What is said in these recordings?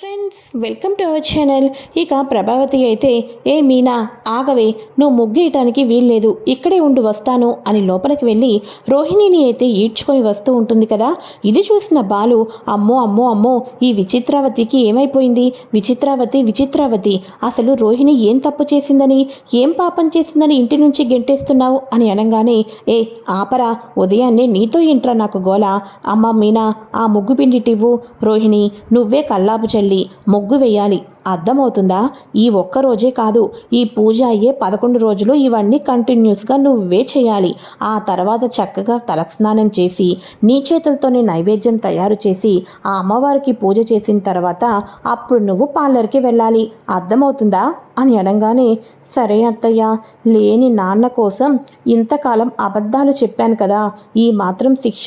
Friends welcome to our channel ఇక ప్రభావతి అయితే ఏ మీనా ఆగవే నువ్వు ముగ్గేయటానికి వీల్లేదు ఇక్కడే ఉండి వస్తాను అని లోపలికి వెళ్ళి రోహిణిని అయితే ఈడ్చుకొని వస్తూ ఉంటుంది కదా. ఇది చూసిన బాలు అమ్మో అమ్మో అమ్మో ఈ విచిత్రావతికి ఏమైపోయింది? విచిత్రావతి విచిత్రావతి అసలు రోహిణి ఏం తప్పు చేసిందని ఏం పాపం చేసిందని ఇంటి నుంచి గెంటేస్తున్నావు? అని అనగానే ఏ ఆపరా ఉదయాన్నే నీతో ఏంట్రా నాకు గోల? అమ్మ మీనా ఆ ముగ్గు పిండిటివ్వు రోహిణి నువ్వే కల్లాపు చెల్లి ముగ్గు వేయాలి. అర్థమవుతుందా? ఈ ఒక్క రోజే కాదు ఈ పూజ అయ్యే పదకొండు రోజులు ఇవన్నీ కంటిన్యూస్గా నువ్వే చేయాలి. ఆ తర్వాత చక్కగా తలస్నానం చేసి నీ చేతులతోనే నైవేద్యం తయారు చేసి ఆ అమ్మవారికి పూజ చేసిన తర్వాత అప్పుడు నువ్వు పార్లర్కి వెళ్ళాలి. అర్థమవుతుందా? అని అనగానే సరే అత్తయ్య లేని నాన్న కోసం ఇంతకాలం అబద్ధాలు చెప్పాను కదా ఈ మాత్రం శిక్ష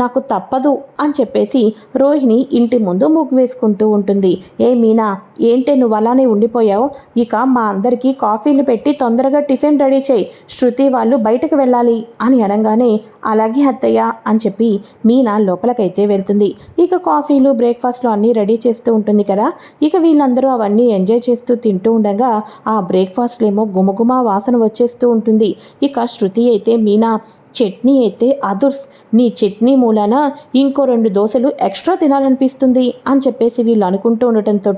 నాకు తప్పదు అని చెప్పేసి రోహిణి ఇంటి ముందు ముగ్గు వేసుకుంటూ ఉంటుంది. ఏ మీనా ఏంటే నువ్వు అలానే ఉండిపోయావు? ఇక మా అందరికీ కాఫీలు పెట్టి తొందరగా టిఫిన్ రెడీ చేయి. శృతి వాళ్ళు బయటకు వెళ్ళాలి అని అనగానే అలాగే అత్తయ్య అని చెప్పి మీనా లోపలికైతే వెళ్తుంది. ఇక కాఫీలు బ్రేక్ఫాస్ట్లు అన్నీ రెడీ చేస్తూ ఉంటుంది కదా ఇక వీళ్ళందరూ అవన్నీ ఎంజాయ్ చేస్తూ తింటూ ఉండగా ఆ బ్రేక్ఫాస్ట్లో ఏమో గుమగుమ వాసన వచ్చేస్తూ ఉంటుంది. ఇక శృతి అయితే మీనా చట్నీ అయితే అదుర్స్. నీ చట్నీ మూలాన ఇంకో రెండు దోశలు ఎక్స్ట్రా తినాలనిపిస్తుంది అని చెప్పేసి వీళ్ళు అనుకుంటూ ఉండటంతో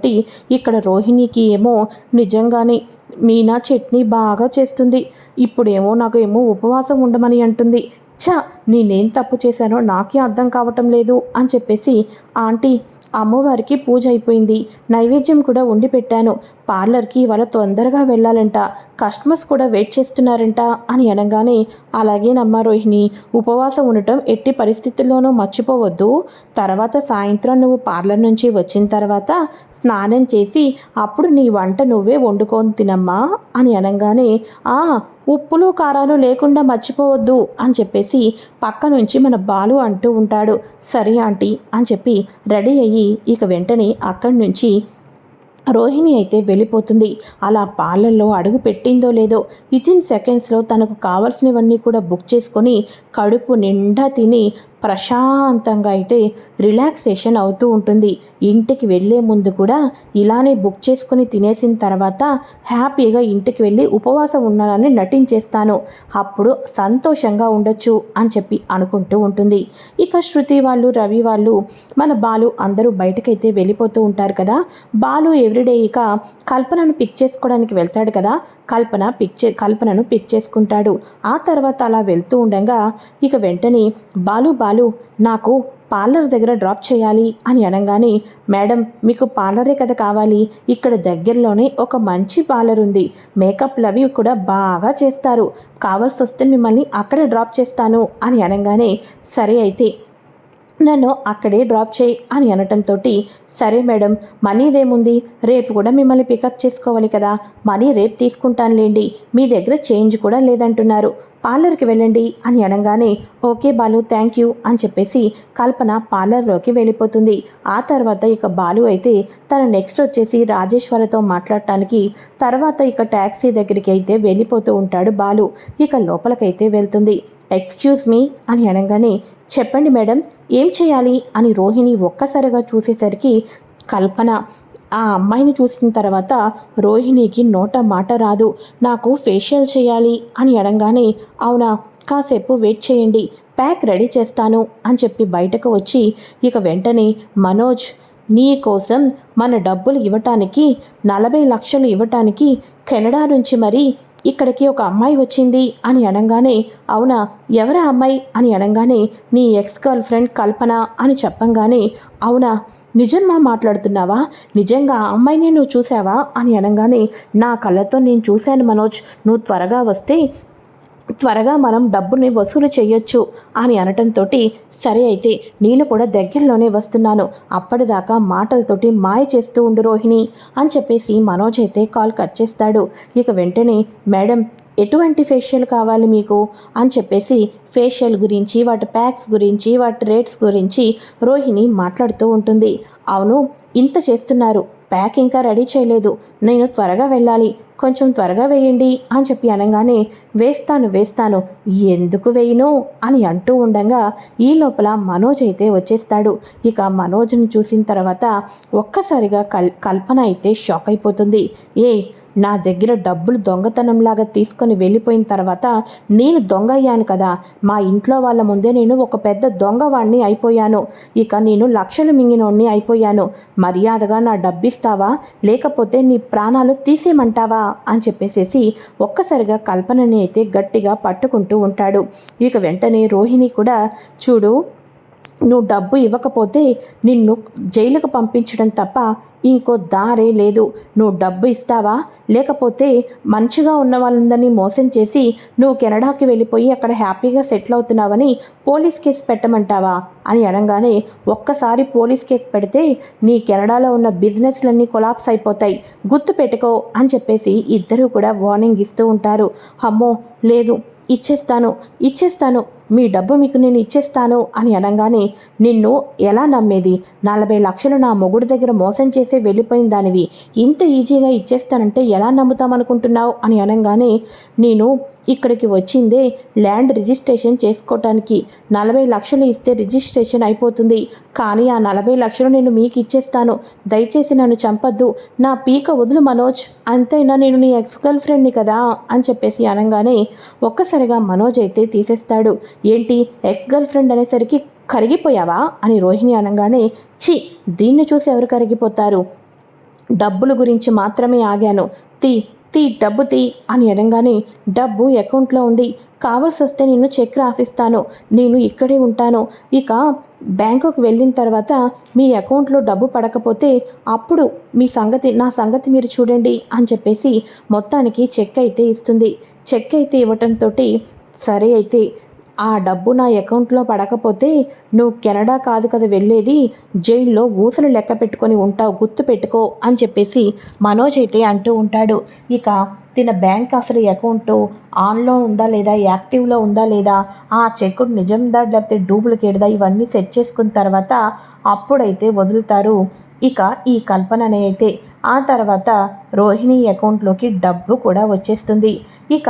ఇక్కడ రోహిణికి ఏమో నిజంగానే మీనా చట్నీ బాగా చేస్తుంది. ఇప్పుడేమో నాకు ఏమో ఉపవాసం ఉండమని అంటుంది. ఛ నేనేం తప్పు చేశానో నాకే అర్థం కావటం లేదు అని చెప్పేసి ఆంటీ అమ్మవారికి పూజ అయిపోయింది. నైవేద్యం కూడా ఉండి పెట్టాను. పార్లర్కి ఇవాళ తొందరగా వెళ్ళాలంట. కస్టమర్స్ కూడా వెయిట్ చేస్తున్నారంట అని అనగానే అలాగేనమ్మా రోహిణి ఉపవాసం ఉండటం ఎట్టి పరిస్థితుల్లోనూ మర్చిపోవద్దు. తర్వాత సాయంత్రం నువ్వు పార్లర్ నుంచి వచ్చిన తర్వాత స్నానం చేసి అప్పుడు నీ వంట నువ్వే వండుకొని తినమ్మా అని అనగానే ఆ ఉప్పులు కారాలు లేకుండా మర్చిపోవద్దు అని చెప్పేసి పక్క నుంచి మన బాలు అంటూ ఉంటాడు. సరే ఆంటీ అని చెప్పి రెడీ అయ్యి ఇక వెంటనే అక్కడి నుంచి రోహిణి అయితే వెళ్ళిపోతుంది. అలా పార్లర్లో అడుగు పెట్టిందో లేదో వితిన్ సెకండ్స్లో తనకు కావాల్సినవన్నీ కూడా బుక్ చేసుకొని కడుపు నిండా తిని ప్రశాంతంగా అయితే రిలాక్సేషన్ అవుతూ ఉంటుంది. ఇంటికి వెళ్ళే ముందు కూడా ఇలానే బుక్ చేసుకుని తినేసిన తర్వాత హ్యాపీగా ఇంటికి వెళ్ళి ఉపవాసం ఉన్నానని నటించేస్తాను. అప్పుడు సంతోషంగా ఉండొచ్చు అని చెప్పి అనుకుంటూ ఉంటుంది. ఇక శృతి వాళ్ళు రవి వాళ్ళు మన బాలు అందరూ బయటకైతే వెళ్ళిపోతూ ఉంటారు కదా. బాలు ఎవ్రీడే ఇక కల్పనను పిక్ చేసుకోవడానికి వెళ్తాడు కదా. కల్పన పిక్ చే కల్పనను పిక్ చేసుకుంటాడు. ఆ తర్వాత అలా వెళ్తూ ఉండగా ఇక వెంటనే బాలు బాలు నాకు పార్లర్ దగ్గర డ్రాప్ చేయాలి అని అనగానే మేడం మీకు పార్లరే కదా కావాలి. ఇక్కడ దగ్గరలోనే ఒక మంచి పార్లర్ ఉంది. మేకప్లు అవి కూడా బాగా చేస్తారు. కావాల్సి వస్తే మిమ్మల్ని అక్కడ డ్రాప్ చేస్తాను అని అనగానే సరే అయితే నన్ను అక్కడే డ్రాప్ చేయి అని అనటంతో సరే మేడం మనీదేముంది? రేపు కూడా మిమ్మల్ని పికప్ చేసుకోవాలి కదా. మనీ రేపు తీసుకుంటానులేండి. మీ దగ్గర చేంజ్ కూడా లేదంటున్నారు. పార్లర్కి వెళ్ళండి అని అనగానే ఓకే బాలు థ్యాంక్ యూ అని చెప్పేసి కల్పన పార్లర్లోకి వెళ్ళిపోతుంది. ఆ తర్వాత ఇక బాలు అయితే తన నెక్స్ట్ వచ్చేసి రాజేశ్వరతో మాట్లాడటానికి తర్వాత ఇక ట్యాక్సీ దగ్గరికి అయితే వెళ్ళిపోతూ ఉంటాడు బాలు. ఇక లోపలికైతే వెళ్తుంది. ఎక్స్క్యూజ్ మీ అని అనగానే చెప్పండి మేడం ఏం చేయాలి? అని రోహిణి ఒక్కసారిగా చూసేసరికి కల్పన ఆ అమ్మాయిని చూసిన తర్వాత రోహిణికి నోట మాట రాదు. నాకు ఫేషియల్ చేయాలి అని అడగానే అవునా కాసేపు వెయిట్ చేయండి ప్యాక్ రెడీ చేస్తాను అని చెప్పి బయటకు వచ్చి ఇక వెంటనే మనోజ్ నీ కోసం మన డబ్బులు ఇవ్వటానికి నలభై లక్షలు ఇవ్వటానికి కెనడా నుంచి మరి ఇక్కడికి ఒక అమ్మాయి వచ్చింది అని అనగానే అవునా ఎవరా అమ్మాయి అని అనగానే నీ ఎక్స్ గర్ల్ ఫ్రెండ్ కల్పన అని చెప్పంగానే అవునా నిజంగా మాట్లాడుతున్నావా? నిజంగా ఆ అమ్మాయిని నువ్వు చూసావా? అని అనగానే నా కళ్ళతో నేను చూశాను మనోజ్. నువ్వు త్వరగా వస్తే త్వరగా మనం డబ్బుని వసూలు చేయొచ్చు అని అనటంతో సరే అయితే నేను కూడా దగ్గరలోనే వస్తున్నాను. అప్పటిదాకా మాటలతోటి మాయ చేస్తూ ఉండు రోహిణి అని చెప్పేసి మనోజ్ అయితే కాల్ కట్ చేస్తాడు. ఇక వెంటనే మేడం ఎటువంటి ఫేషియల్ కావాలి మీకు? అని చెప్పేసి ఫేషియల్ గురించి వాటి ప్యాక్స్ గురించి వాటి రేట్స్ గురించి రోహిణి మాట్లాడుతూ ఉంటుంది. అవును ఇంత చేస్తున్నారు. ప్యాక్ ఇంకా రెడీ చేయలేదు. నేను త్వరగా వెళ్ళాలి. కొంచెం త్వరగా వేయండి అని చెప్పి అనగానే వేస్తాను వేస్తాను. ఎందుకు వేయను? అని అంటూ ఉండగా ఈ లోపల మనోజ్ అయితే వచ్చేస్తాడు. ఇక మనోజ్ని చూసిన తర్వాత ఒక్కసారిగా కల్ కల్పన అయితే షాక్ అయిపోతుంది. ఏ నా దగ్గర డబ్బులు దొంగతనంలాగా తీసుకొని వెళ్ళిపోయిన తర్వాత నేను దొంగ అయ్యాను కదా. మా ఇంట్లో వాళ్ళ ముందే నేను ఒక పెద్ద దొంగవాణ్ణి అయిపోయాను. ఇక నేను లక్షలు మింగినోడిని అయిపోయాను. మర్యాదగా నా డబ్బిస్తావా? లేకపోతే నీ ప్రాణాలు తీసేయమంటావా? అని చెప్పేసేసి ఒక్కసారిగా కల్పనని అయితే గట్టిగా పట్టుకుంటూ ఉంటాడు. ఇక వెంటనే రోహిణి కూడా చూడు నువ్వు డబ్బు ఇవ్వకపోతే నిన్ను జైలుకు పంపించడం తప్ప ఇంకో దారే లేదు. నువ్వు డబ్బు ఇస్తావా? లేకపోతే మంచిగా ఉన్న వాళ్ళందరినీ మోసం చేసి నువ్వు కెనడాకి వెళ్ళిపోయి అక్కడ హ్యాపీగా సెటిల్ అవుతున్నావని పోలీస్ కేసు పెట్టమంటావా? అని అనగానే ఒక్కసారి పోలీస్ కేసు పెడితే నీ కెనడాలో ఉన్న బిజినెస్లన్నీ కొలాప్స్ అయిపోతాయి. గుర్తు పెట్టుకో అని చెప్పేసి ఇద్దరూ కూడా వార్నింగ్ ఇస్తూ ఉంటారు. అమ్మో లేదు ఇచ్చేస్తాను ఇచ్చేస్తాను. మీ డబ్బు మీకు నేను ఇచ్చేస్తాను అని అనగానే నిన్ను ఎలా నమ్మేది? నలభై లక్షలు నా మొగుడు దగ్గర మోసం చేసే వెళ్ళిపోయిన దానివి ఇంత ఈజీగా ఇచ్చేస్తానంటే ఎలా నమ్ముతామనుకుంటున్నావు? అని అనగానే నేను ఇక్కడికి వచ్చిందే ల్యాండ్ రిజిస్ట్రేషన్ చేసుకోవటానికి నలభై లక్షలు ఇస్తే రిజిస్ట్రేషన్ అయిపోతుంది. కానీ ఆ నలభై లక్షలు నేను మీకు ఇచ్చేస్తాను. దయచేసి నన్ను చంపద్దు. నా పీక వదులు మనోజ్. అంతైనా నేను నీ ఎక్స్ గర్ల్ ఫ్రెండ్ని కదా? అని చెప్పేసి అనగానే ఒక్కసారిగా మనోజ్ అయితే తీసేస్తాడు. ఏంటి ఎక్స్ గర్ల్ ఫ్రెండ్ అనేసరికి కరిగిపోయావా? అని రోహిణి అనగానే ఛీ దీన్ని చూసి ఎవరు కరిగిపోతారు? డబ్బుల గురించి మాత్రమే ఆగాను. తీ తీ డబ్బు తీ అని అనగానే డబ్బు అకౌంట్లో ఉంది. కావాల్సి వస్తే నేను చెక్ రాసిస్తాను. నేను ఇక్కడే ఉంటాను. ఇక బ్యాంకుకి వెళ్ళిన తర్వాత మీ అకౌంట్లో డబ్బు పడకపోతే అప్పుడు మీ సంగతి నా సంగతి మీరు చూడండి అని చెప్పేసి మొత్తానికి చెక్ అయితే ఇస్తుంది. చెక్ అయితే ఇవ్వటంతో సరే అయితే ఆ డబ్బు నా అకౌంట్లో పడకపోతే నువ్వు కెనడా కాదు కదా వెళ్ళేది జైల్లో ఊసలు లెక్క పెట్టుకొని ఉంటావు గుర్తు పెట్టుకో అని చెప్పేసి మనోజ్ అయితే అంటూ ఉంటాడు. ఇక తిన బ్యాంక్ అసలు అకౌంట్ ఆన్లో ఉందా లేదా యాక్టివ్లో ఉందా లేదా ఆ చెక్ నిజందా లేకపోతే డూప్లికేట్దా ఇవన్నీ సెట్ చేసుకున్న తర్వాత అప్పుడైతే వదులుతారు. ఇక ఈ కల్పననే అయితే ఆ తర్వాత రోహిణి అకౌంట్లోకి డబ్బు కూడా వచ్చేస్తుంది. ఇక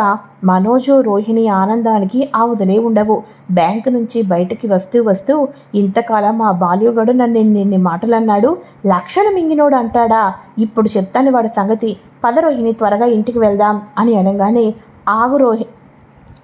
మనోజు రోహిణి ఆనందానికి ఆవుదలే ఉండవు. బ్యాంకు నుంచి బయటకి వస్తూ వస్తూ ఇంతకాలం మా బాల్యుగడు నన్ను నిన్ని మాటలు అన్నాడు లక్షలు మింగినోడు అంటాడా? ఇప్పుడు చెప్తాను వాడి సంగతి. పద రోహిణి త్వరగా ఇంటికి వెళ్దాం అని అనగానే ఆగు రోహి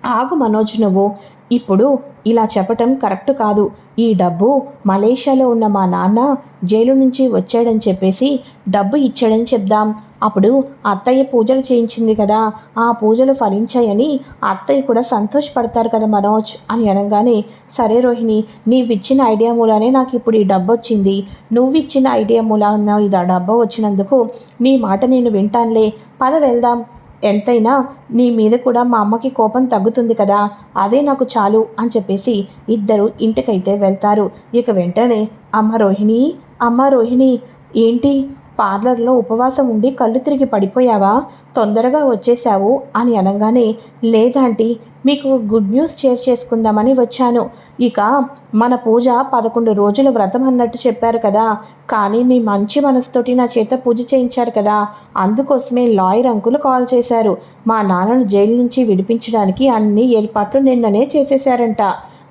ఆగు మనోజ్ నువ్వు. ఇప్పుడు ఇలా చెప్పటం కరెక్ట్ కాదు. ఈ డబ్బు మలేషియాలో ఉన్న మా నాన్న జైలు నుంచి వచ్చాడని చెప్పేసి డబ్బు ఇచ్చాడని చెప్దాం. అప్పుడు అత్తయ్య పూజలు చేయించింది కదా ఆ పూజలు ఫలించాయని అత్తయ్య కూడా సంతోషపడతారు కదా మనోజ్ అని అనగానే సరే రోహిణి నీవిచ్చిన ఐడియా మూలానే నాకు ఇప్పుడు ఈ డబ్బు వచ్చింది. నువ్వు ఇచ్చిన ఐడియా మూలాన ఇది ఆ డబ్బు వచ్చినందుకు నీ మాట నేను వింటానులే. పద వెళ్దాం. ఎంతైనా నీ మీద కూడా మా అమ్మకి కోపం తగ్గుతుంది కదా అదే నాకు చాలు అని చెప్పేసి ఇద్దరు ఇంటికైతే వెళ్తారు. ఇక వెంటనే అమ్మ రోహిణి అమ్మ రోహిణి ఏంటి? పార్లర్లో ఉపవాసం ఉండి కళ్ళు తిరిగి పడిపోయావా? తొందరగా వచ్చేసావు అని అనగానే లేదాంటీ మీకు గుడ్ న్యూస్ షేర్ చేసుకుందామని వచ్చాను. ఇక మన పూజ పదకొండు రోజుల వ్రతం అన్నట్టు చెప్పారు కదా. కానీ మీ మంచి మనసుతోటి నా చేత పూజ చేయించారు కదా. అందుకోసమే లాయర్ అంకులు కాల్ చేశారు. మా నాన్నను జైలు నుంచి విడిపించడానికి అన్ని ఏర్పాట్లు నిన్ననే చేసేశారంట.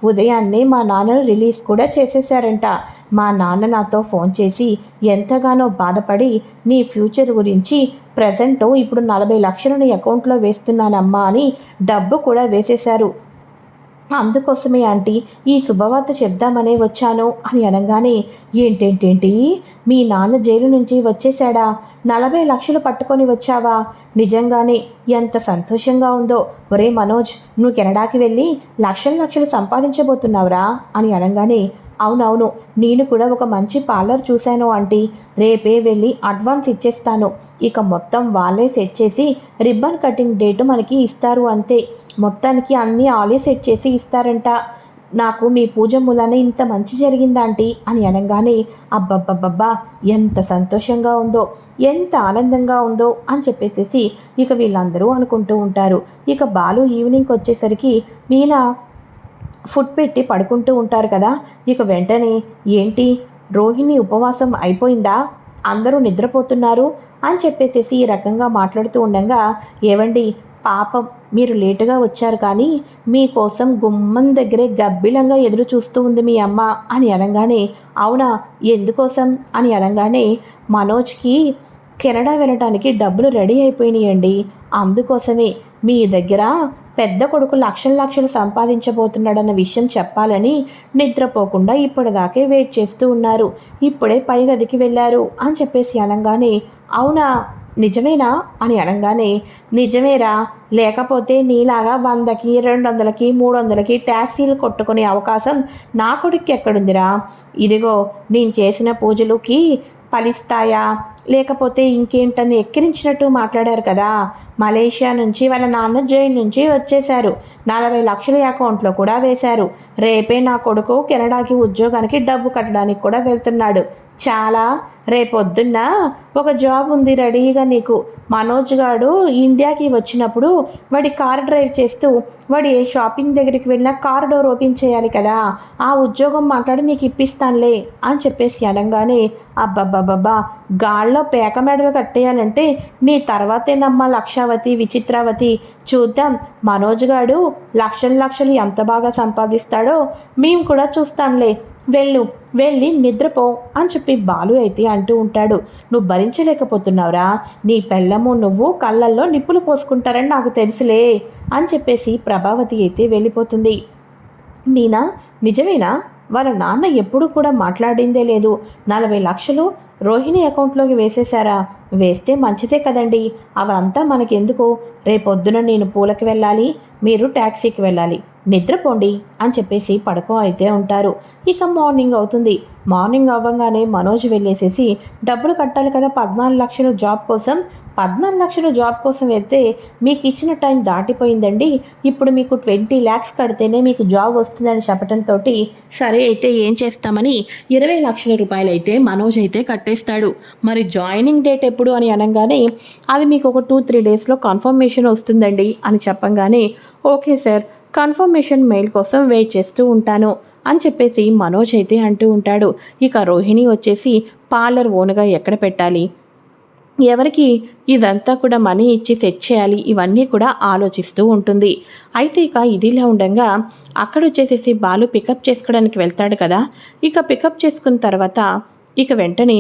ఉదయాన్నే మా నాన్నను రిలీజ్ కూడా చేసేశారంట. మా నాన్న నాతో ఫోన్ చేసి ఎంతగానో బాధపడి నీ ఫ్యూచర్ గురించి ప్రజెంట్ ఇప్పుడు నలభై లక్షలను అకౌంట్లో వేస్తున్నానమ్మా అని డబ్బు కూడా వేసేశారు. అందుకోసమే ఆంటీ ఈ శుభవార్త చెప్దామనే వచ్చాను అని అనగానే ఏంటేంటేంటి? మీ నాన్న జైలు నుంచి వచ్చేశాడా? నలభై లక్షలు పట్టుకొని వచ్చావా? నిజంగానే ఎంత సంతోషంగా ఉందో. ఒరే మనోజ్ నువ్వు కెనడాకి వెళ్ళి లక్షల లక్షలు సంపాదించబోతున్నావురా అని అనగానే అవునవును నేను కూడా ఒక మంచి పార్లర్ చూశాను ఆంటీ. రేపే వెళ్ళి అడ్వాన్స్ ఇచ్చేస్తాను. ఇక మొత్తం వాళ్ళే సెట్ చేసి రిబ్బన్ కటింగ్ డేట్ మనకి ఇస్తారు అంతే. మొత్తానికి అన్నీ ఆలే సెట్ చేసి ఇస్తారంట. నాకు మీ పూజ మూలాన ఇంత మంచి జరిగిందాంటీ అని అనగానే అబ్బబ్బబ్బబ్బా ఎంత సంతోషంగా ఉందో ఎంత ఆనందంగా ఉందో అని చెప్పేసేసి ఇక వీళ్ళందరూ అనుకుంటూ ఉంటారు. ఇక బాలు ఈవినింగ్కి వచ్చేసరికి మీనా ఫుడ్ పెట్టి పడుకుంటూ ఉంటారు కదా. ఇక వెంటనే ఏంటి? రోహిణి ఉపవాసం అయిపోయిందా? అందరూ నిద్రపోతున్నారు? అని చెప్పేసేసి ఈ రకంగా మాట్లాడుతూ ఉండగా ఏవండి పాపం మీరు లేటుగా వచ్చారు కానీ మీకోసం గుమ్మం దగ్గరే గబ్బిలంగా ఎదురు చూస్తూ ఉంది మీ అమ్మ అని అనగానే అవునా? ఎందుకోసం? అని అనగానే మనోజ్కి కెనడా వెళ్ళటానికి డబ్బులు రెడీ అయిపోయినాయండి. అందుకోసమే మీ దగ్గర పెద్ద కొడుకు లక్షల లక్షలు సంపాదించబోతున్నాడన్న విషయం చెప్పాలని నిద్రపోకుండా ఇప్పటిదాకే వెయిట్ చేస్తూ ఉన్నారు. ఇప్పుడే పై గదికి వెళ్ళారు అని చెప్పేసి అనగానే అవునా? నిజమేనా? అని అనగానే నిజమేరా. లేకపోతే నీలాగా వందకి రెండు వందలకి మూడు వందలకి ట్యాక్సీలు కొట్టుకునే అవకాశం నా కొడుక్కి ఎక్కడుందిరా? ఇదిగో నేను చేసిన పూజలుకి ఫలిస్తాయా? లేకపోతే ఇంకేంటని ఎక్కిరించినట్టు మాట్లాడారు కదా. మలేషియా నుంచి వాళ్ళ నాన్న జైన్ నుంచి వచ్చేశారు. నలభై లక్షల అకౌంట్లో కూడా వేశారు. రేపే నా కొడుకు కెనడాకి ఉద్యోగానికి డబ్బు కట్టడానికి కూడా వెళ్తున్నాడు. చాలా రేపొద్దున్న ఒక జాబ్ ఉంది రెడీగా నీకు. మనోజ్ గాడు ఇండియాకి వచ్చినప్పుడు వాడి కార్ డ్రైవ్ చేస్తూ వాడి ఏ షాపింగ్ దగ్గరికి వెళ్ళినా కార్ డోర్ ఓపెన్ చేయాలి కదా. ఆ ఉద్యోగం మాట్లాడి నీకు ఇప్పిస్తానులే అని చెప్పేసి అనగానే అబ్బబ్బబ్బబ్బా గాల్లో పేక మెడలు కట్టేయాలంటే నీ తర్వాతేనమ్మా లక్షావతి విచిత్రావతి. చూద్దాం మనోజ్ గాడు లక్షలు లక్షలు ఎంత బాగా సంపాదిస్తాడో మేము కూడా చూస్తాంలే వెళ్ళు వెళ్ళి నిద్రపో అని చెప్పి బాలు అయితే అంటూ ఉంటాడు. నువ్వు భరించలేకపోతున్నావురా. నీ పెళ్ళము నువ్వు కళ్ళల్లో నిప్పులు పోసుకుంటారని నాకు తెలుసులే అని చెప్పేసి ప్రభావతి అయితే వెళ్ళిపోతుంది. మీనా నిజమేనా? వాళ్ళ నాన్న ఎప్పుడు కూడా మాట్లాడిందే లేదు. నలభై లక్షలు రోహిణి అకౌంట్లోకి వేసేశారా? వేస్తే మంచిదే కదండి. అవంతా మనకెందుకు? రేపొద్దున నేను పూలకి వెళ్ళాలి మీరు ట్యాక్సీకి వెళ్ళాలి. నిద్రపోండి అని చెప్పేసి పడుకో అయితే ఉంటారు. ఇక మార్నింగ్ అవుతుంది. మార్నింగ్ అవ్వగానే మనోజ్ వెళ్ళేసేసి డబ్బులు కట్టాలి కదా పద్నాలుగు లక్షలు జాబ్ కోసం పద్నాలుగు లక్షలు జాబ్ కోసం వెళ్తే మీకు ఇచ్చిన టైం దాటిపోయిందండి. ఇప్పుడు మీకు ట్వంటీ ల్యాక్స్ కడితేనే మీకు జాబ్ వస్తుందని చెప్పడంతో సరే అయితే ఏం చేస్తామని ఇరవై లక్షల రూపాయలు అయితే మనోజ్ అయితే కట్టేస్తాడు. మరి జాయినింగ్ డేట్ ఎప్పుడు అని అనగానే అది మీకు ఒక టూ త్రీ డేస్లో కన్ఫర్మేషన్ వస్తుందండి అని చెప్పంగానే ఓకే సార్ కన్ఫర్మేషన్ మెయిల్ కోసం వెయిట్ చేస్తూ ఉంటాను అని చెప్పేసి మనోజ్ అయితే అంటూ ఉంటాడు. ఇక రోహిణి వచ్చేసి పార్లర్ ఓన్గా ఎక్కడ పెట్టాలి? ఎవరికి ఇదంతా కూడా మనీ ఇచ్చి సెట్ చేయాలి ఇవన్నీ కూడా ఆలోచిస్తూ ఉంటుంది. అయితే ఇక ఇదిలా ఉండగా అక్కడ వచ్చేసేసి బాలు పికప్ చేసుకోవడానికి వెళ్తాడు కదా. ఇక పికప్ చేసుకున్న తర్వాత ఇక వెంటనే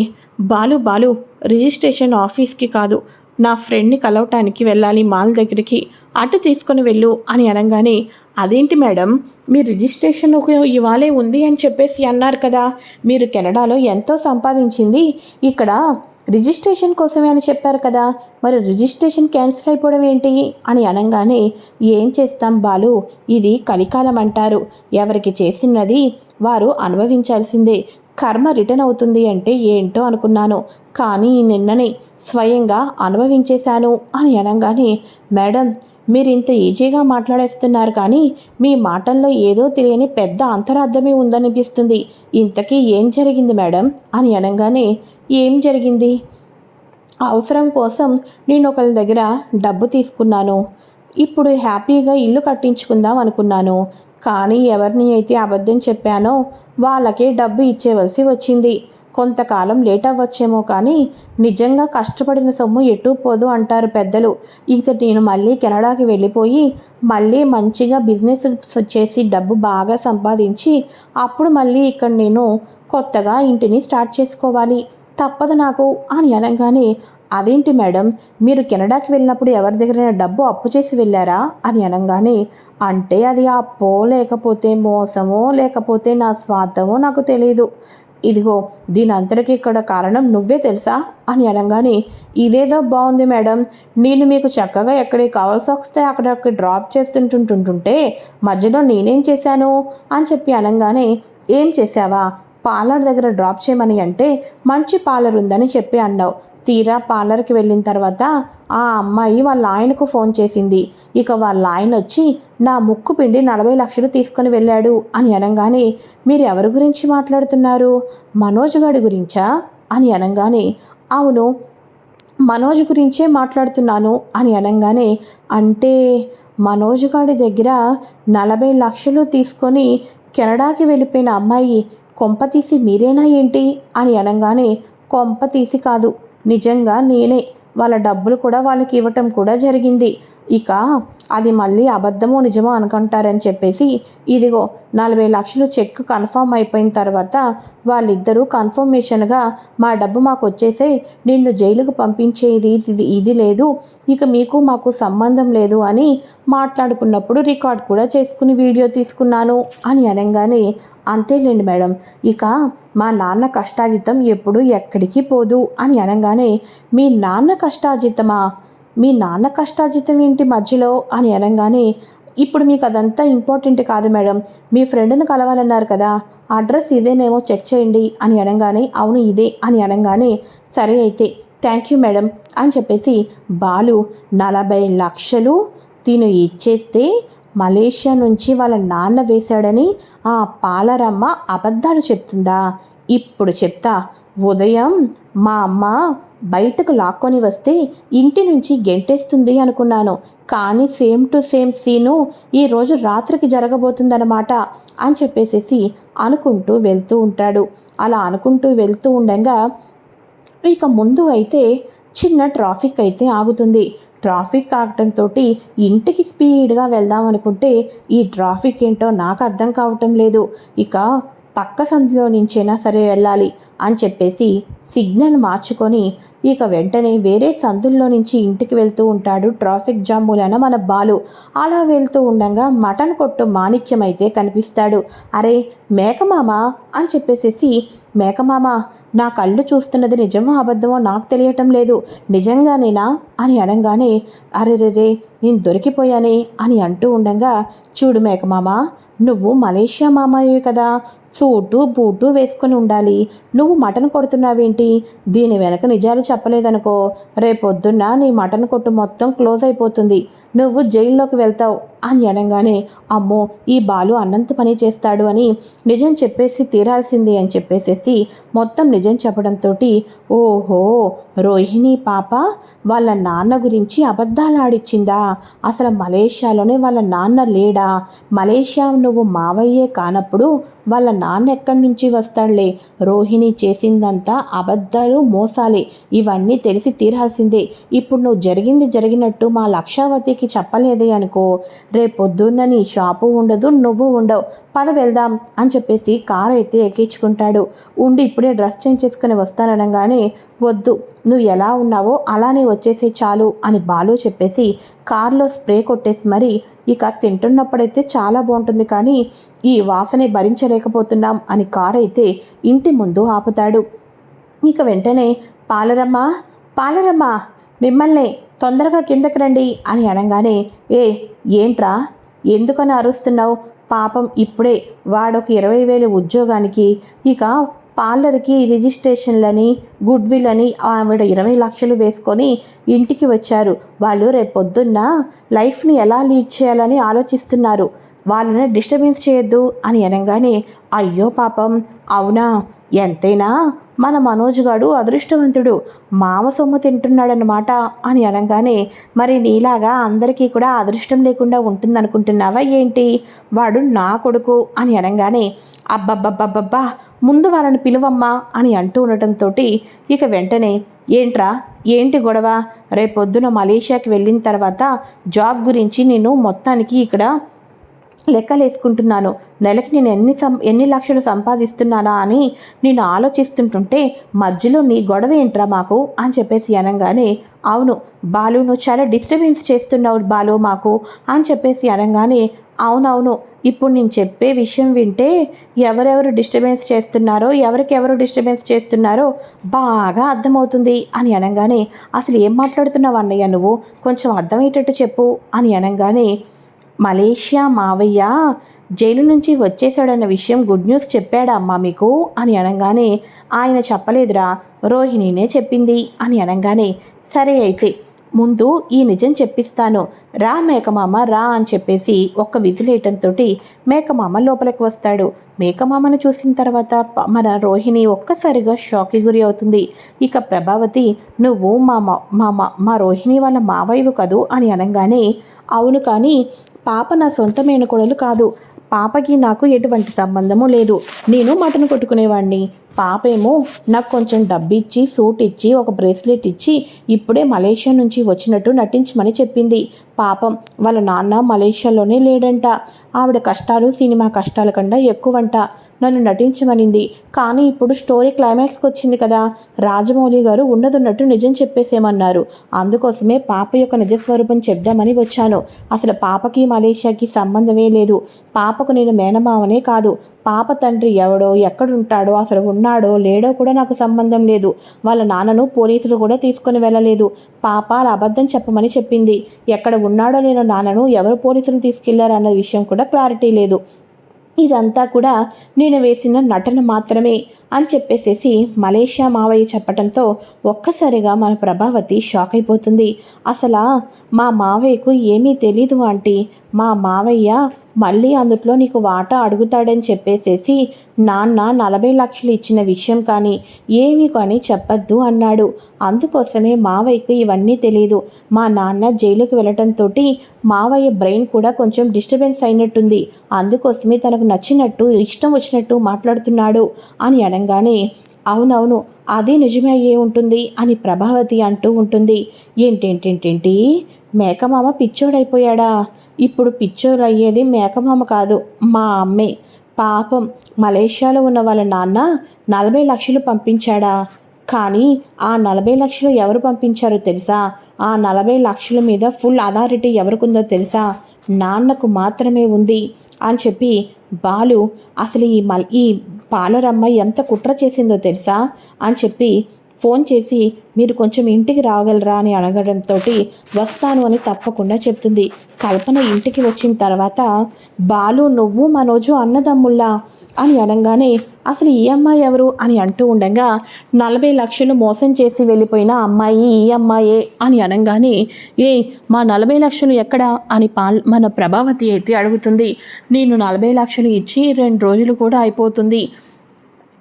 బాలు బాలు రిజిస్ట్రేషన్ ఆఫీస్కి కాదు నా ఫ్రెండ్ని కలవటానికి వెళ్ళాలి మాల్ దగ్గరికి. అటు తీసుకొని వెళ్ళు అని అనగానే అదేంటి మేడం మీ రిజిస్ట్రేషన్ ఒక ఇవాళే ఉంది అని చెప్పేసి అన్నారు కదా. మీరు కెనడాలో ఎంతో సంపాదించింది. ఇక్కడ రిజిస్ట్రేషన్ కోసమే అని చెప్పారు కదా. మరి రిజిస్ట్రేషన్ క్యాన్సిల్ అయిపోవడం ఏంటి? అని అనగానే ఏం చేస్తాం బాలు? ఇది కలికాలం అంటారు. ఎవరికి చేసినది వారు అనుభవించాల్సిందే. కర్మ రిటర్న్ అవుతుంది అంటే ఏంటో అనుకున్నాను. కానీ నిన్ననే స్వయంగా అనుభవించేశాను అని అనగానే మేడం మీరు ఇంత ఈజీగా మాట్లాడేస్తున్నారు కానీ మీ మాటల్లో ఏదో తెలియని పెద్ద అంతరార్థమే ఉందనిపిస్తుంది. ఇంతకీ ఏం జరిగింది మేడం? అని అనగానే ఏం జరిగింది? అవసరం కోసం నేను ఒకరి దగ్గర డబ్బు తీసుకున్నాను. ఇప్పుడు హ్యాపీగా ఇల్లు కట్టించుకుందాం అనుకున్నాను. కానీ ఎవరిని అయితే అబద్ధం చెప్పానో వాళ్ళకే డబ్బు ఇచ్చేవలసి వచ్చింది. కొంతకాలం లేట్ అవ్వచ్చేమో కానీ నిజంగా కష్టపడిన సొమ్ము ఎటు పోదు అంటారు పెద్దలు. ఇంక నేను మళ్ళీ కెనడాకి వెళ్ళిపోయి మళ్ళీ మంచిగా బిజినెస్ చేసి డబ్బు బాగా సంపాదించి అప్పుడు మళ్ళీ ఇక్కడ నేను కొత్తగా ఇంటిని స్టార్ట్ చేసుకోవాలి. తప్పదు నాకు అని అనగానే అదేంటి మేడం మీరు కెనడాకి వెళ్ళినప్పుడు ఎవరి దగ్గరైనా డబ్బు అప్పు చేసి వెళ్ళారా? అని అనగానే అంటే అది అప్పో లేకపోతే మోసమో లేకపోతే నా స్వార్థమో నాకు తెలియదు ఇదిగో దీని అంతటికి ఇక్కడ కారణం నువ్వే తెలుసా? అని అనగానే ఇదేదో బాగుంది మేడం. నేను మీకు చక్కగా ఎక్కడికి కావాల్సి వస్తే అక్కడ డ్రాప్ చేస్తుంటుంటుంటుంటే మధ్యలో నేనేం చేశాను? అని చెప్పి అనగానే ఏం చేసావా పార్లర్ దగ్గర డ్రాప్ చేయమని అంటే మంచి పార్లర్ ఉందని చెప్పి అన్నావు. తీరా పార్లర్కి వెళ్ళిన తర్వాత ఆ అమ్మాయి వాళ్ళ ఆయనకు ఫోన్ చేసింది. ఇక వాళ్ళ ఆయన వచ్చి నా ముక్కు పిండి నలభై లక్షలు తీసుకొని వెళ్ళాడు అని అనగానే మీరు ఎవరి గురించి మాట్లాడుతున్నారు? మనోజ్ గారి గురించా? అని అనగానే అవును మనోజ్ గురించే మాట్లాడుతున్నాను అని అనగానే అంటే మనోజ్ గారి దగ్గర నలభై లక్షలు తీసుకొని కెనడాకి వెళ్ళిపోయిన అమ్మాయి కొంప తీసి మీరేనా ఏంటి? అని అనగానే కొంప తీసి కాదు నిజంగా నేనే. వాళ్ళ డబ్బులు కూడా వాళ్ళకి ఇవ్వటం కూడా జరిగింది. ఇక అది మళ్ళీ అబద్ధమో నిజమో అనుకుంటారని చెప్పేసి ఇదిగో నలభై లక్షలు చెక్ కన్ఫర్మ్ అయిపోయిన తర్వాత వాళ్ళిద్దరూ కన్ఫర్మేషన్గా మా డబ్బు మాకు వచ్చేసే నిన్ను జైలుకు పంపించేది ఇది ఇది లేదు ఇక మీకు మాకు సంబంధం లేదు అని మాట్లాడుకున్నప్పుడు రికార్డ్ కూడా చేసుకుని వీడియో తీసుకున్నాను అని అనగానే అంతేలేండి మేడం ఇక మా నాన్న కష్టాజితం ఎప్పుడు ఎక్కడికి పోదు అని అనగానే మీ నాన్న కష్టాజితమా? మీ నాన్న కష్టాజితం ఏంటి మధ్యలో అని అనగానే ఇప్పుడు మీకు అదంతా ఇంపార్టెంట్ కాదు మేడం. మీ ఫ్రెండ్ని కలవాలన్నారు కదా. అడ్రస్ ఇదేనేమో చెక్ చేయండి అని అనగానే అవును ఇదే అని అనగానే సరే అయితే థ్యాంక్ యూ మేడం అని చెప్పేసి బాలు నలభై లక్షలు తిను ఇచ్చేస్తే మలేషియా నుంచి వాళ్ళ నాన్న వేశాడని ఆ పాలరమ్మ అబద్ధాలు చెప్తుందా? ఇప్పుడు చెప్తా. ఉదయం మా అమ్మ బయటకు లాక్కొని వస్తే ఇంటి నుంచి గెంటేస్తుంది అనుకున్నాను. కానీ సేమ్ టు సేమ్ సీను ఈరోజు రాత్రికి జరగబోతుందన్నమాట అని చెప్పేసేసి అనుకుంటూ వెళ్తూ ఉంటాడు. అలా అనుకుంటూ వెళ్తూ ఉండగా ఇక ముందు అయితే చిన్న ట్రాఫిక్ అయితే ఆగుతుంది. ట్రాఫిక్ ఆగటంతో ఇంటికి స్పీడ్గా వెళ్దాం అనుకుంటే ఈ ట్రాఫిక్ ఏంటో నాకు అర్థం కావటం లేదు. ఇక పక్క సందులో నుంచైనా సరే వెళ్ళాలి అని చెప్పేసి సిగ్నల్ మార్చుకొని ఇక వెంటనే వేరే సందుల్లో నుంచి ఇంటికి వెళ్తూ ఉంటాడు ట్రాఫిక్ జామ్ మూలన మన బాలు. అలా వెళ్తూ ఉండగా మటన్ కొట్టు మాణిక్యం అయితే కనిపిస్తాడు. అరే మేకమామ అని చెప్పేసేసి మేకమామ నా కళ్ళు చూస్తున్నది నిజమో అబద్ధమో నాకు తెలియటం లేదు. నిజంగానేనా? అని అనగానే అరే రే నేను దొరికిపోయానే? అని అంటూ ఉండగా చూడు మేకమామ నువ్వు మలేషియా మామయ్యే కదా. సూటు బూటు వేసుకొని ఉండాలి. నువ్వు మటన్ కొడుతున్నావేంటి? దీని వెనక నిజాలు చెప్పలేదనుకో. రేపొద్దున్న నీ మటన్ కొట్టు మొత్తం క్లోజ్ అయిపోతుంది. నువ్వు జైల్లోకి వెళ్తావు. అని అనగానే అమ్మో ఈ బాలు అన్నంత పని చేస్తాడు అని నిజం చెప్పేసి తీరాల్సింది అని చెప్పేసేసి మొత్తం నిజం చెప్పడంతో ఓహో రోహిణి పాప వాళ్ళ నాన్న గురించి అబద్ధాలు ఆడిచ్చిందా? అసలు మలేషియాలోనే వాళ్ళ నాన్న లేడా? మలేషియా నువ్వు మావయ్యే కానప్పుడు వాళ్ళ నాన్న ఎక్కడి నుంచి వస్తాడులే? రోహిణి చేసిందంతా అబద్ధాలు మోసాలే. ఇవన్నీ తెలిసి తీరాల్సిందే. ఇప్పుడు నువ్వు జరిగింది జరిగినట్టు మా లక్షావతికి చెప్పలేదే అనుకో. రేపొద్దున్న నీ షాపు ఉండదు నువ్వు ఉండవు. పద వెళ్దాం అని చెప్పేసి కారు అయితే ఎక్కించుకుంటాడు. ఉండి ఇప్పుడే డ్రెస్ చేంజ్ చేసుకుని వస్తాననగానే వద్దు నువ్వు ఎలా ఉన్నావో అలానే వచ్చేసే చాలు అని బాలు చెప్పేసి కారులో స్ప్రే కొట్టేసి మరి ఇక తింటున్నప్పుడైతే చాలా బాగుంటుంది కానీ ఈ వాసనే భరించలేకపోతున్నాం అని కారు అయితే ఇంటి ముందు ఆపుతాడు. ఇక వెంటనే పాలరమ్మ పాలరమ్మ మిమ్మల్ని తొందరగా కిందకి రండి అని అనగానే ఏ ఏంట్రా? ఎందుకని అరుస్తున్నావు? పాపం ఇప్పుడే వాడొక ఇరవై వేలు ఉద్యోగానికి ఇక పార్లర్కి రిజిస్ట్రేషన్లని గుడ్ విల్ అని ఆవిడ ఇరవై లక్షలు వేసుకొని ఇంటికి వచ్చారు. వాళ్ళు రేపొద్దున్న లైఫ్ని ఎలా లీడ్ చేయాలని ఆలోచిస్తున్నారు. వాళ్ళని డిస్టర్బెన్స్ చేయొద్దు అని అనగానే అయ్యో పాపం అవునా? ఎంతైనా మన మనోజ్ గాడు అదృష్టవంతుడు. మామ సొమ్ము తింటున్నాడనమాట అని అనగానే మరి నీలాగా అందరికీ కూడా అదృష్టం లేకుండా ఉంటుందనుకుంటున్నావా ఏంటి? వాడు నా కొడుకు అని అనగానే అబ్బబ్బబ్బబ్బబ్బా! ముందు వాళ్ళని పిలువమ్మా అని అంటూ ఉండటంతో ఇక వెంటనే ఏంట్రా? ఏంటి గొడవ? రేపొద్దున మలేషియాకి వెళ్ళిన తర్వాత జాబ్ గురించి నేను మొత్తానికి ఇక్కడ లెక్కలేసుకుంటున్నాను. నెలకి నేను ఎన్ని సం ఎన్ని లక్షలు సంపాదిస్తున్నానా అని నేను ఆలోచిస్తుంటుంటే మధ్యలో నీ గొడవ ఏంట్రా మాకు? అని చెప్పేసి అనగానే అవును బాలు నువ్వు చాలా డిస్టర్బెన్స్ చేస్తున్నావు బాలు మాకు. అని చెప్పేసి అనగానే అవునవును ఇప్పుడు నేను చెప్పే విషయం వింటే ఎవరెవరు డిస్టర్బెన్స్ చేస్తున్నారో ఎవరికెవరు డిస్టర్బెన్స్ చేస్తున్నారో బాగా అర్థమవుతుంది అని అనగానే అసలు ఏం మాట్లాడుతున్నావు అన్నయ్య నువ్వు? కొంచెం అర్థమయ్యేటట్టు చెప్పు అని అనగానే మలేషియా మావయ్య జైలు నుంచి వచ్చేసాడన్న విషయం గుడ్ న్యూస్ చెప్పాడా అమ్మా మీకు? అని అనగానే ఆయన చెప్పలేదురా రోహిణినే చెప్పింది అని అనగానే సరే అయితే ముందు ఈ నిజం చెప్పిస్తాను. రా మేకమామ రా అని చెప్పేసి ఒక్క విజిలేయటంతో మేకమామ లోపలికి వస్తాడు. మేకమామను చూసిన తర్వాత మన రోహిణి ఒక్కసారిగా షాక్కి గురి అవుతుంది. ఇక ప్రభావతి నువ్వు మా మా మా మా- మా రోహిణి వాళ్ళ మావయ్యవు కదూ? అని అనగానే అవును కానీ పాప నా సొంత మేనకోడలు కాదు. పాపకి నాకు ఎటువంటి సంబంధము లేదు. నేను మటన్ కొట్టుకునేవాడిని పాప ఏమో నాకు కొంచెం డబ్బు ఇచ్చి సూట్ ఇచ్చి ఒక బ్రేస్లెట్ ఇచ్చి ఇప్పుడే మలేషియా నుంచి వచ్చినట్టు నటించమని చెప్పింది. పాపం వాళ్ళ నాన్న మలేషియాలోనే లేడంట. ఆవిడ కష్టాలు సినిమా కష్టాల కన్నా ఎక్కువంట. నన్ను నటించమనింది. కానీ ఇప్పుడు స్టోరీ క్లైమాక్స్కి వచ్చింది కదా. రాజమౌళి గారు ఉన్నదున్నట్టు నిజం చెప్పేసేమన్నారు. అందుకోసమే పాప యొక్క నిజస్వరూపం చెప్దామని వచ్చాను. అసలు పాపకి మలేషియాకి సంబంధమే లేదు. పాపకు నేను మేనమావనే కాదు. పాప తండ్రి ఎవడో ఎక్కడుంటాడో అసలు ఉన్నాడో లేడో కూడా నాకు సంబంధం లేదు. వాళ్ళ నాన్నను పోలీసులు కూడా తీసుకొని వెళ్ళలేదు. పాప అలా అబద్ధం చెప్పమని చెప్పింది. ఎక్కడ ఉన్నాడో నేను నాన్నను ఎవరు పోలీసులు తీసుకెళ్ళారన్న విషయం కూడా క్లారిటీ లేదు. ఇదంతా కూడా నేను వేసిన నటన మాత్రమే అని చెప్పేసేసి మలేషియా మావయ్య చెప్పడంతో ఒక్కసారిగా మన ప్రభావతి షాక్ అయిపోతుంది. అసలు మా మావయ్యకు ఏమీ తెలీదు ఆంటీ. మా మావయ్య మళ్ళీ అందుట్లో నీకు వాటా అడుగుతాడని చెప్పేసేసి నాన్న నలభై లక్షలు ఇచ్చిన విషయం కానీ ఏమి కానీ చెప్పద్దు అన్నాడు. అందుకోసమే మావయ్యకు ఇవన్నీ తెలియదు మా నాన్న జైలుకి వెళ్ళటంతో మావయ్య బ్రెయిన్ కూడా కొంచెం డిస్టర్బెన్స్ అయినట్టుంది. అందుకోసమే తనకు నచ్చినట్టు ఇష్టం వచ్చినట్టు మాట్లాడుతున్నాడు అని అనగానే అవునవును అదే నిజమే అయ్యే ఉంటుంది అని ప్రభావతి అంటూ ఉంటుంది. ఏంటేంటేంటేంటి? మేకమామ పిచ్చోడైపోయాడా? ఇప్పుడు పిచ్చోడయ్యేది మేకమామ కాదు మా అమ్మే. పాపం మలేషియాలో ఉన్న వాళ్ళ నాన్న నలభై లక్షలు పంపించాడా? కానీ ఆ నలభై లక్షలు ఎవరు పంపించారో తెలుసా? ఆ నలభై లక్షల మీద ఫుల్ అథారిటీ ఎవరికుందో తెలుసా? నాన్నకు మాత్రమే ఉంది అని చెప్పి బాలు అసలు ఈ మల్ ఈ పాలరమ్మ ఎంత కుట్ర చేసిందో తెలుసా? అని చెప్పి ఫోన్ చేసి మీరు కొంచెం ఇంటికి రాగలరా? అని అడగడంతో వస్తాను అని తప్పకుండా చెప్తుంది. కల్పన ఇంటికి వచ్చిన తర్వాత బాలు నువ్వు మనోజు అన్నదమ్ముల్లా? అని అనగానే అసలు ఈ అమ్మాయి ఎవరు? అని అంటూ ఉండగా నలభై లక్షలు మోసం చేసి వెళ్ళిపోయిన అమ్మాయి ఈ అమ్మాయే? అని అనగానే ఏ మా నలభై లక్షలు ఎక్కడా? అని పా మన ప్రభావతి అయితే అడుగుతుంది. నేను నలభై లక్షలు ఇచ్చి రెండు రోజులు కూడా అయిపోతుంది.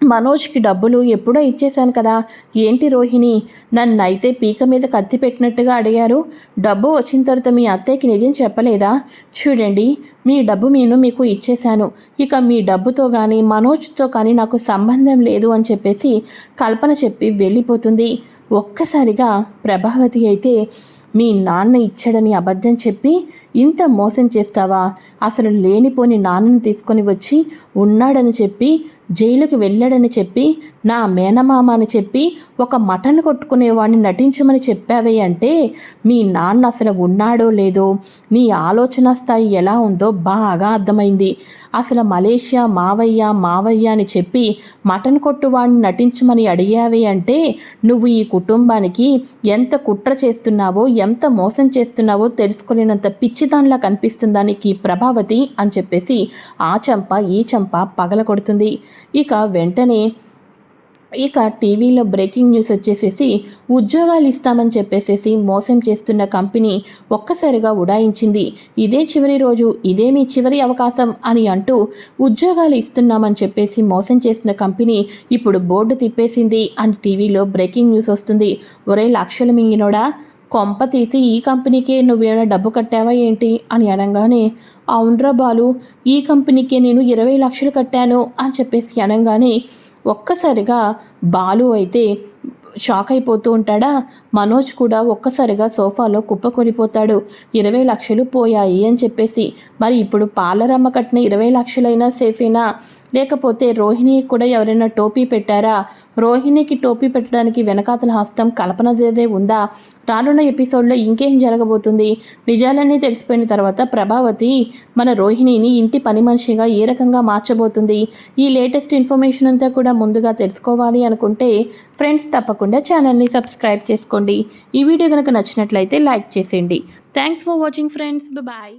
మనోజ్కి డబ్బులు ఎప్పుడో ఇచ్చేశాను కదా. ఏంటి రోహిణి? నన్ను అయితే పీక మీద కత్తి పెట్టినట్టుగా అడిగారు. డబ్బు వచ్చిన తర్వాత మీ అత్తయ్యకి నిజం చెప్పలేదా? చూడండి మీ డబ్బు నేను మీకు ఇచ్చేశాను. ఇక మీ డబ్బుతో కానీ మనోజ్తో కానీ నాకు సంబంధం లేదు అని చెప్పేసి కల్పన చెప్పి వెళ్ళిపోతుంది. ఒక్కసారిగా ప్రభావతి అయితే మీ నాన్న ఇచ్చాడని అబద్ధం చెప్పి ఇంత మోసం చేస్తావా? అసలు లేనిపోని నాన్నను తీసుకొని వచ్చి ఉన్నాడని చెప్పి జైలుకి వెళ్ళాడని చెప్పి నా మేనమామ అని చెప్పి ఒక మటన్ కొట్టుకునేవాడిని నటించమని చెప్పావే అంటే మీ నాన్న అసలు ఉన్నాడో లేదో నీ ఆలోచన స్థాయి ఎలా ఉందో బాగా అర్థమైంది. అసలు మలేషియా మావయ్య మావయ్య అని చెప్పి మటన్ కొట్టువాడిని నటించమని అడిగావే అంటే నువ్వు ఈ కుటుంబానికి ఎంత కుట్ర చేస్తున్నావో ఎంత మోసం చేస్తున్నావో తెలుసుకోలేనంత పిచ్చిదానిలా కనిపిస్తుందా నీకు ప్రభావతి? అని చెప్పేసి ఆ చంప ఈ చంప పగల కొడుతుంది ఇక వెంటనే ఇక టీవీలో బ్రేకింగ్ న్యూస్ వచ్చేసేసి ఉద్యోగాలు ఇస్తామని చెప్పేసేసి మోసం చేస్తున్న కంపెనీ ఒక్కసారిగా ఉడాయించింది. ఇదే చివరి రోజు ఇదే మీ చివరి అవకాశం అని అంటూ ఉద్యోగాలు ఇస్తున్నామని చెప్పేసి మోసం చేసిన కంపెనీ ఇప్పుడు బోర్డు తిప్పేసింది అని టీవీలో బ్రేకింగ్ న్యూస్ వస్తుంది. ఒరే లక్షలు మింగినోడా? కొంప తీసి ఈ కంపెనీకే నువ్వేమైనా డబ్బు కట్టావా ఏంటి? అని అనగానే అవునరా బాలు ఈ కంపెనీకే నేను ఇరవై లక్షలు కట్టాను అని చెప్పేసి అనగానే ఒక్కసారిగా బాలు అయితే షాక్ అయిపోతూ ఉంటాడా? మనోజ్ కూడా ఒక్కసారిగా సోఫాలో కుప్పకొనిపోతాడు ఇరవై లక్షలు పోయాయి అని చెప్పేసి మరి ఇప్పుడు పాలరమ్మ కట్టిన ఇరవై లక్షలైనా సేఫేనా? లేకపోతే రోహిణి కూడా ఎవరైనా టోపీ పెట్టారా? రోహిణికి టోపీ పెట్టడానికి వెనకాతల హస్తం కల్పనదేదే ఉందా? రానున్న ఎపిసోడ్లో ఇంకేం జరగబోతుంది? నిజాలన్నీ తెలిసిపోయిన తర్వాత ప్రభావతి మన రోహిణిని ఇంటి పని మనిషిగా ఏ రకంగా మార్చబోతుంది? ఈ లేటెస్ట్ ఇన్ఫర్మేషన్ అంతా కూడా ముందుగా తెలుసుకోవాలి అనుకుంటే ఫ్రెండ్స్ తప్పకుండా ఛానల్ని సబ్స్క్రైబ్ చేసుకోండి. ఈ వీడియో కనుక నచ్చినట్లయితే లైక్ చేసేయండి. Thanks for watching friends. Bye.